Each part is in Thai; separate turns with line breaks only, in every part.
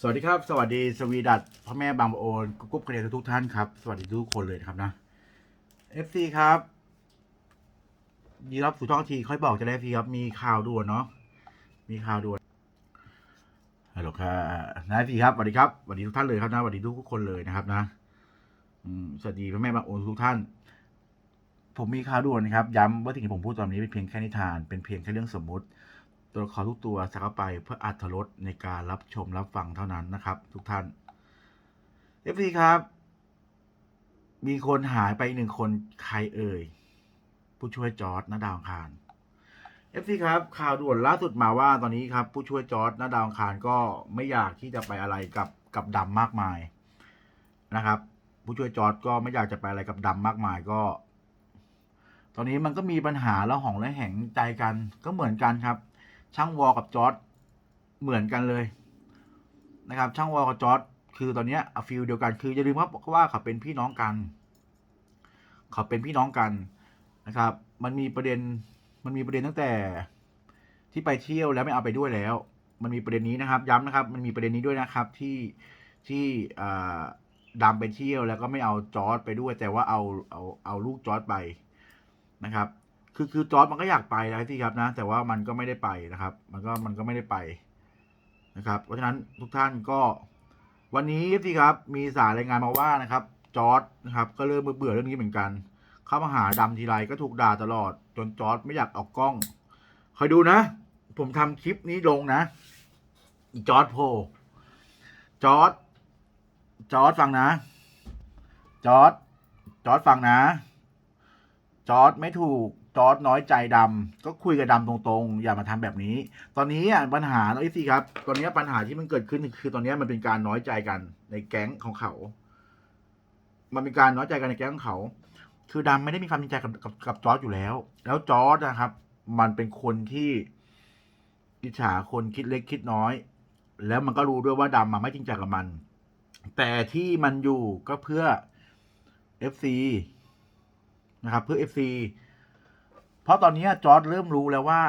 สวัสดีครับ สวัสดีสวีดัตพ่อแม่บางโอนกุ๊บกระเดียทุกท่านครับ สวัสดีทุกคนเลยนะครับนะ FC ครับยีรับสู่ช่องทีค่อยบอกจะได้พีครับ มีข่าวด่วนเนาะมีข่าวด่วนฮัลโหลครับนายพีครับสวัสดีครับสวัสดีทุกท่านเลยครับนะสวัสดีทุกคนเลยนะครับนะสวัสดีพ่อแม่บางโอนทุกท่าน ผมมีข่าวด่วนนะครับ ย้ำว่าสิ่งที่ผมพูดตอนนี้เป็นเพียงแค่นิทานเป็นเพียงแค่เรื่องสมมุติ ตัวละครทุกตัวสักเข้าไปเพื่ออัธรสในการรับชมรับฟังเท่านั้นนะครับ ทุกท่าน f อครับ มีคนหายไปหนึ่งคนใครเอ่ย ผู้ช่วยจอร์ดนาดาวคาร f อครับข่าวด่วนล่าสุดมาว่าตอนนี้ครับ ผู้ช่วยจอร์ดนาดาวคารก็ไม่อยากที่จะไปอะไรกับกับดำมากมายนะครับ ผู้ช่วยจอร์ดก็ไม่อยากจะไปอะไรกับดำมากมายก็ตอนนี้มันก็มีปัญหาแล้วหองและแหงใจกันก็เหมือนกันครับ ช่างวอลกับจอร์ดเหมือนกันเลยนะครับ ช่างวอลกับจอร์ดคือตอนนี้ยฟิลเดียวกันคืออย่าลืมว่าว่าเขาเป็นพี่น้องกัน เขาเป็นพี่น้องกันนะครับ มันมีประเด็นมันมีประเด็นตั้งแต่ที่ไปเที่ยวแล้วไม่เอาไปด้วยแล้ว มันมีประเด็นนี้นะครับ ย้ำนะครับ มันมีประเด็นนี้ด้วยนะครับที่ที่อ่าดำไปเที่ยวแล้วก็ไม่เอาจอร์ดไปด้วย แต่ว่าเอาเอาเอาลูกจอร์ดไปนะครับ คือคือจอร์ดมันก็อยากไปนะที่ครับนะ แต่ว่ามันก็ไม่ได้ไปนะครับ มันก็มันก็ไม่ได้ไปนะครับ เพราะฉะนั้นทุกท่านก็ วันนี้ที่ครับ มีสารรายงานมาว่านะครับ จอร์ดนะครับ ก็เริ่มเบื่อเรื่องนี้เหมือนกันเข้ามาหาดำทีไรก็ถูกด่าตลอด จนจอร์ดไม่อยากออกกล้องคอยดูนะ ผมทำคลิปนี้ลงนะจอร์ดโพจอร์ดจอร์ดฟังนะ จอร์ดจอร์ดฟังนะ จอร์ดไม่ถูก จอร์ดน้อยใจดำก็คุยกับดำตรงๆ อย่ามาทำแบบนี้ ตอนนี้อะปัญหาเอ้สิครับ ตอนนี้ปัญหาที่มันเกิดขึ้นคือตอนนี้มันเป็นการน้อยใจกันในแก๊งของเขา มันเป็นการน้อยใจกันในแก๊งของเขา คือดำไม่ได้มีความจริงใจกับกับกับจอร์ดอยู่แล้ว แล้วจอร์ดนะครับ มันเป็นคนที่อิจฉาคนคิดเล็กคิดน้อย แล้วมันก็รู้ด้วยว่าดำมันไม่จริงใจกับมัน แต่ที่มันอยู่ก็เพื่อ FC นะครับ เพื่อ FC เพราะตอนนี้จอร์ดเริ่มรู้แล้วว่า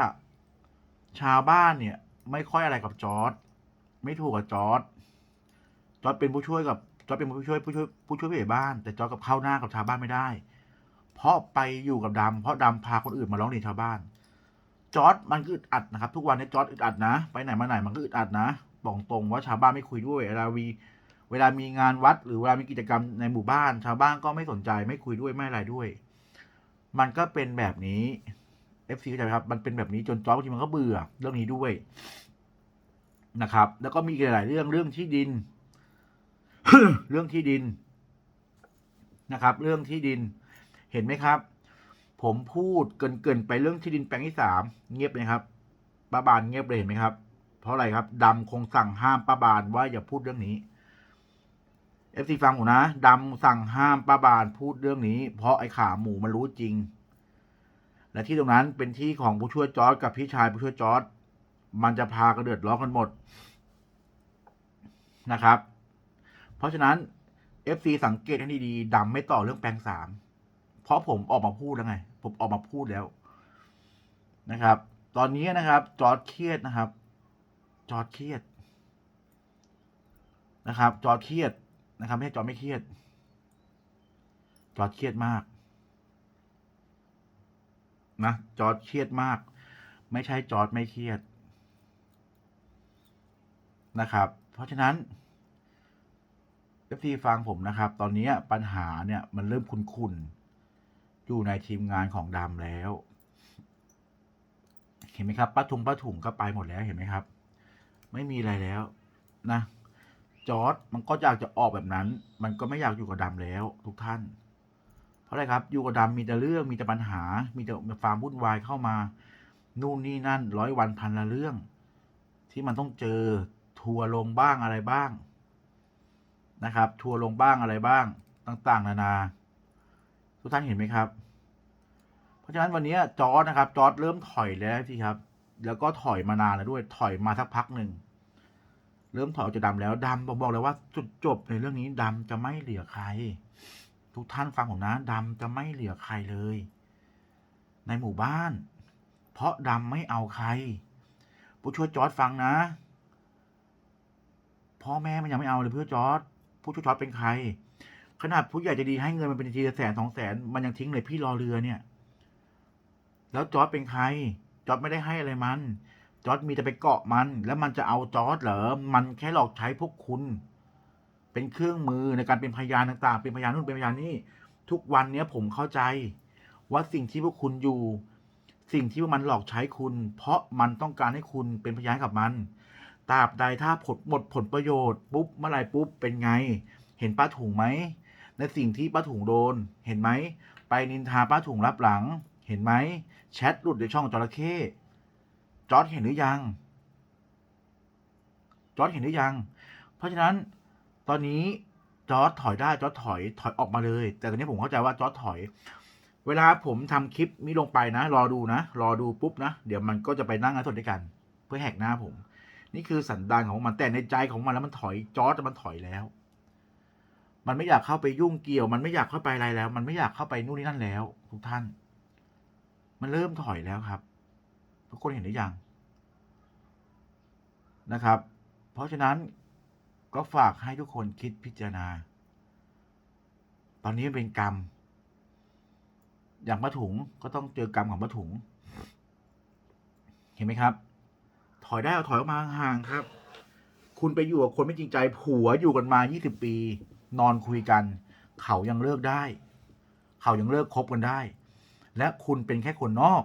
ชาวบ้านเนี่ย ไม่ค่อยอะไรกับจอร์ดไม่ถูกกับจอร์ดจอร์ดเป็นผู้ช่วยกับจอร์ดเป็นผู้ช่วยผู้ช่วยผู้ช่วยผู้ใหญ่บ้าน แต่จอร์ดกับเข้าหน้ากับชาวบ้านไม่ได้ เพราะไปอยู่กับดำเพราะดำพาคนอื่นมาร้องเรียนชาวบ้าน จอร์ดมันก็อึดอัดนะครับ ทุกวันนี้จอร์ดอึดอัดนะ ไปไหนมาไหนมันก็อึดอัดนะบอกตรงว่าชาวบ้านไม่คุยด้วยเวลาวีเวลามีงานวัด หรือเวลามีกิจกรรมในหมู่บ้าน ชาวบ้านก็ไม่สนใจไม่คุยด้วยไม่อะไรด้วย มันก็เป็นแบบนี้ FC เข้าใจไหมครับ มันเป็นแบบนี้จนจอร์จบางทีมันก็เบื่อเรื่องนี้ด้วยนะครับ แล้วก็มีหลาย ๆ เรื่องเรื่องที่ดิน เรื่องที่ดินนะครับ เรื่องที่ดิน เห็นไหมครับ ผมพูดเกิน ๆ ไปเรื่องที่ดินแปลงที่สามเงียบเลยครับป้าบานเงียบเลยเห็นไหมครับ เพราะอะไรครับดำคงสั่งห้ามป้าบานว่าอย่าพูดเรื่องนี้ เอฟซีฟังผมนะดำสั่งห้ามป้าบานพูดเรื่องนี้ เพราะไอ้ขาหมูมันรู้จริง และที่ตรงนั้นเป็นที่ของผู้ช่วยจอร์ดกับพี่ชายผู้ช่วยจอร์ดมันจะพากระเดือดร้อนกันหมดนะครับ เพราะฉะนั้น FC สังเกตให้ดีๆดำไม่ต่อเรื่องแปลงสามเพราะผมออกมาพูดแล้วไง ผมออกมาพูดแล้วนะครับ ตอนนี้นะครับจอร์ดเครียดนะครับ จอร์ดเครียดนะครับ จอร์ดเครียด นะครับ ไม่ใช่จอร์ดไม่เครียด จอร์ดเครียดมาก นะ จอร์ดเครียดมาก ไม่ใช่จอร์ดไม่เครียด นะครับ เพราะฉะนั้นเอฟซีฟังผมนะครับ ตอนนี้ปัญหาเนี่ยมันเริ่มคุ้นๆ อยู่ในทีมงานของดำแล้ว เห็นไหมครับป้าทุงป้าถุงก็ไปหมดแล้วเห็นไหมครับ ไม่มีอะไรแล้วนะ จอร์ดมันก็อยากจะออกแบบนั้น มันก็ไม่อยากอยู่กับดำแล้ว ทุกท่าน เพราะอะไรครับ อยู่กับดำมีแต่เรื่องมีแต่ปัญหา มีแต่ความวุ่นวายเข้ามา นู่นนี่นั่นร้อยวันพันละเรื่อง ที่มันต้องเจอทัวร์ลงบ้างอะไรบ้าง นะครับ ทัวร์ลงบ้างอะไรบ้าง ต่างๆ นานา ทุกท่านเห็นไหมครับ เพราะฉะนั้นวันนี้จอร์ดนะครับ จอร์ดเริ่มถอยแล้วที่ครับ แล้วก็ถอยมานานแล้วด้วย ถอยมาสักพักหนึ่ง เริ่มถอยจากดำแล้วดำผมบอกเลยว่าจุดจบในเรื่องนี้ดำจะไม่เหลือใคร ทุกท่านฟังผมนะดำจะไม่เหลือใครเลย ในหมู่บ้าน เพราะดำไม่เอาใคร ผู้ช่วยจอร์ดฟังนะ พ่อแม่มันยังไม่เอาเลยเพื่อจอร์ดผู้ช่วยจอร์ดเป็นใคร ขนาดผู้ใหญ่จะดีให้เงินมันเป็นทีละแสนสองแสนมันยังทิ้งเลยพี่รอเรือเนี่ย แล้วจอร์ดเป็นใครจอร์ดไม่ได้ให้อะไรมัน จอร์ดมีแต่ไปเกาะมัน แล้วมันจะเอาจอร์ดเหรอ มันแค่หลอกใช้พวกคุณ เป็นเครื่องมือในการเป็นพยานต่าง ๆ เป็นพยานนู่นเป็นพยานนี่ ทุกวันเนี้ยผมเข้าใจ ว่าสิ่งที่พวกคุณอยู่ สิ่งที่มันหลอกใช้คุณ เพราะมันต้องการให้คุณเป็นพยานกับมันตราบใดถ้าผลหมดผลประโยชน์ปุ๊บเมื่อไรปุ๊บเป็นไง เห็นป้าถุงไหมในสิ่งที่ป้าถุงโดน เห็นไหม ไปนินทาป้าถุงรับหลัง เห็นไหมแชทหลุดในช่องจระเข้ จอร์ดเห็นหรือยัง จอร์ดเห็นหรือยัง เพราะฉะนั้นตอนนี้จอร์ดถอยได้จอร์ดถอยถอยออกมาเลย แต่ตอนนี้ผมเข้าใจว่าจอร์ดถอย เวลาผมทำคลิปนี้ลงไปนะ รอดูนะ รอดูปุ๊บนะ เดี๋ยวมันก็จะไปนั่งกันสดด้วยกัน เพื่อแหกหน้าผม นี่คือสันดานของมันแต่ในใจของมันแล้วมันถอยจอร์ดมันถอยแล้ว มันไม่อยากเข้าไปยุ่งเกี่ยว มันไม่อยากเข้าไปอะไรแล้ว มันไม่อยากเข้าไปนู่นนี่นั่นแล้ว ทุกท่าน มันเริ่มถอยแล้วครับ ทุกคนเห็นหรือยังนะครับ เพราะฉะนั้นก็ฝากให้ทุกคนคิดพิจารณา ตอนนี้เป็นกรรม อย่างป้าถุงก็ต้องเจอกรรมของป้าถุง เห็นไหมครับ ถอยได้เอาถอยออกมาห่างๆครับ คุณไปอยู่กับคนไม่จริงใจ ผัวอยู่กันมายี่สิบปี นอนคุยกัน เขายังเลิกได้ เขายังเลิกคบกันได้ และคุณเป็นแค่คนนอก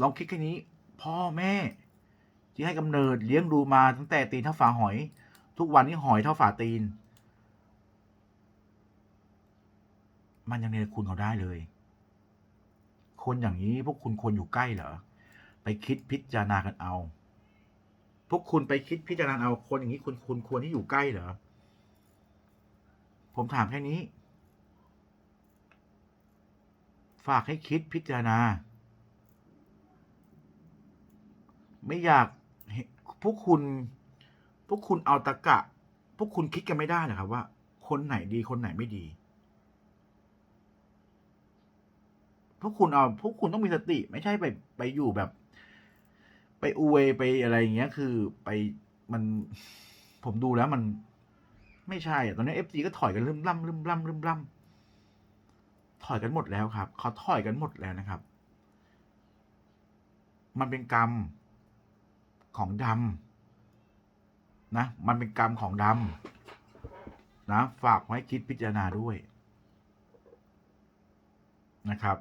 ลองคิดแค่นี้ พ่อแม่ที่ให้กำเนิดเลี้ยงดูมาตั้งแต่ตีนเท่าฝาหอย ทุกวันนี้หอยเท่าฝาตีน มันยังเนรคุณเขาได้เลย คนอย่างนี้พวกคุณควรอยู่ใกล้เหรอ ไปคิดพิจารณากันเอา พวกคุณไปคิดพิจารณาเอาคนอย่างนี้คุณคุณควรที่อยู่ใกล้เหรอ ผมถามแค่นี้ ฝากให้คิดพิจารณา ไม่อยากพวกคุณ พวกคุณเอาตะกะ พวกคุณคิดกันไม่ได้เหรอครับว่า คนไหนดีคนไหนไม่ดี พวกคุณเอา พวกคุณต้องมีสติ ไม่ใช่ไปไปอยู่แบบ ไปอวยไปอะไรอย่างเงี้ย คือไปมันผมดูแล้วมันไม่ใช่อะตอนนี้เอฟซีก็ถอยกันลืมล่ำลืมล่ำลืมล่ำถอยกันหมดแล้วครับเขาถอยกันหมดแล้วนะครับ มันเป็นกรรม ของดำนะ มันเป็นกรรมของดำนะ ฝากไว้คิดพิจารณาด้วยนะครับ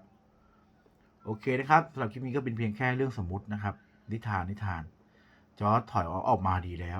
โอเคนะครับสำหรับคลิปนี้ก็เป็นเพียงแค่เรื่องสมมตินะครับ นิทานนิทานจอถอยออกมาดีแล้ว